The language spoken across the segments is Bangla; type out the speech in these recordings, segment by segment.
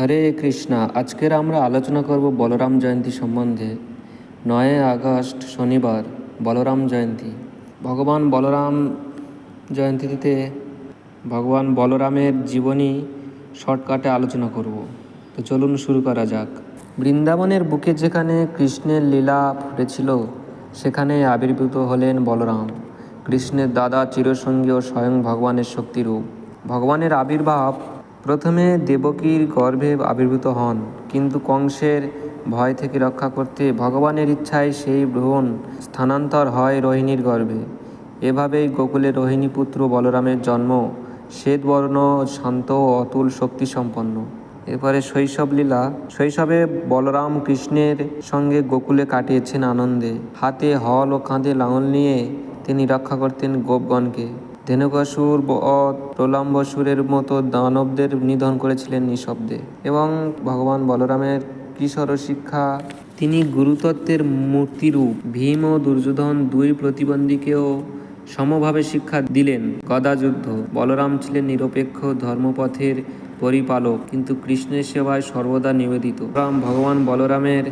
হরে কৃষ্ণা, আজকের আমরা আলোচনা করব বলরাম জয়ন্তী সম্বন্ধে। নয় আগস্ট শনিবার, বলরাম জয়ন্তী। ভগবান বলরাম জয়ন্তীতে ভগবান বলরামের জীবনী শর্টকাটে আলোচনা করব। তো চলুন শুরু করা যাক। বৃন্দাবনের বুকে যেখানে কৃষ্ণের লীলা ফুটেছিল, সেখানে আবির্ভূত হলেন বলরাম। কৃষ্ণের দাদা চিরসঙ্গী ও স্বয়ং ভগবানের শক্তিরূপ। ভগবানের আবির্ভাব প্রথমে দেবকীর গর্ভে আবির্ভূত হন, কিন্তু কংসের ভয় থেকে রক্ষা করতে ভগবানের ইচ্ছায় সেই ভ্রূণ স্থানান্তর হয় রোহিণীর গর্ভে। এভাবেই গোকুলে রোহিণী পুত্র বলরামের জন্ম শ্বেতবর্ণ, শান্ত ও অতুল শক্তি সম্পন্ন। এরপরে শৈশব লীলা শৈশবে বলরাম কৃষ্ণের সঙ্গে গোকুলে কাটিয়েছেন আনন্দে। হাতে হল ও কাঁধে লাঙল নিয়ে তিনি রক্ষা করতেন গোপগণকে। ধেনুকাসুর ও প্রলম্বসুরের মতো দানবদের নিধন করেছিলেন নিঃশব্দে এবং ভগবান বলরামের কিশোর শিক্ষা, তিনি গুরুতত্ত্বের মূর্তিরূপ ভীম ও দুর্যোধন দুই প্রতিবন্ধীকেও সমভাবে শিক্ষা দিলেন। গদাযুদ্ধ, বলরাম ছিলেন নিরপেক্ষ ধর্মপথের পরিপালক, কিন্তু কৃষ্ণের সেবায় সর্বদা নিবেদিত। রাম ভগবান বলরামের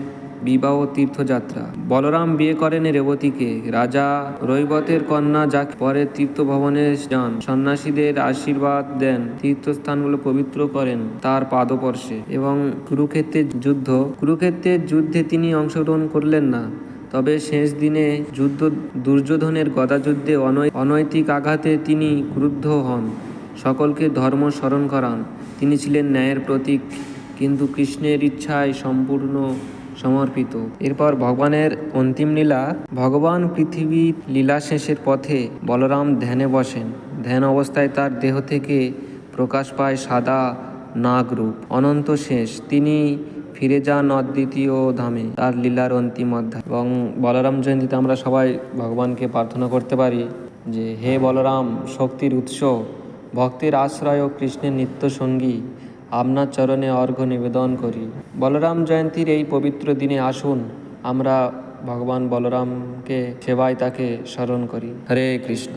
বিবাহ তীর্থযাত্রা। বলরাম বিয়ে করেন রেবতীকে। রাজা রৈবতের কন্যা যাকে পরে তীর্থভবনে যান, সন্ন্যাসীদের আশীর্বাদ দেন, তীর্থস্থানগুলো পবিত্র করেন তার পাদপর্শে এবং কুরুক্ষেত্রের যুদ্ধ। কুরুক্ষেত্রের যুদ্ধে তিনি অংশগ্রহণ করলেন না, তবে শেষ দিনে যুদ্ধ দুর্যোধনের গদাযুদ্ধে অনৈ, অনৈতিক আঘাতে তিনি ক্রুদ্ধ হন। সকলকে ধর্ম স্মরণ করান। তিনি ছিলেন ন্যায়ের প্রতীক, কিন্তু কৃষ্ণের ইচ্ছায় সম্পূর্ণ সমর্পিত। এরপর ভগবানের অন্তিম লীলা, ভগবান পৃথিবীর লীলা শেষের পথে বলরাম ধ্যানে বসেন। ধ্যান অবস্থায় তার দেহ থেকে প্রকাশ পায় সাদা নাগরূপ। অনন্ত শেষ। তিনি ফিরে যান অদ্বিতীয় ধামে। তার লীলার অন্তিম অধ্যায়। এবং বলরাম জয়ন্তীতে আমরা সবাই ভগবানকে প্রার্থনা করতে পারি যে, হে বলরাম, শক্তির উৎস, ভক্তের আশ্রয় ও কৃষ্ণের নিত্য সঙ্গী আপনার চরণে অর্ঘ্য নিবেদন করি। বলরাম জয়ন্তীর এই পবিত্র দিনে আসুন, আমরা ভগবান বলরামকে সেবায় তাকে স্মরণ করি। হরে কৃষ্ণ।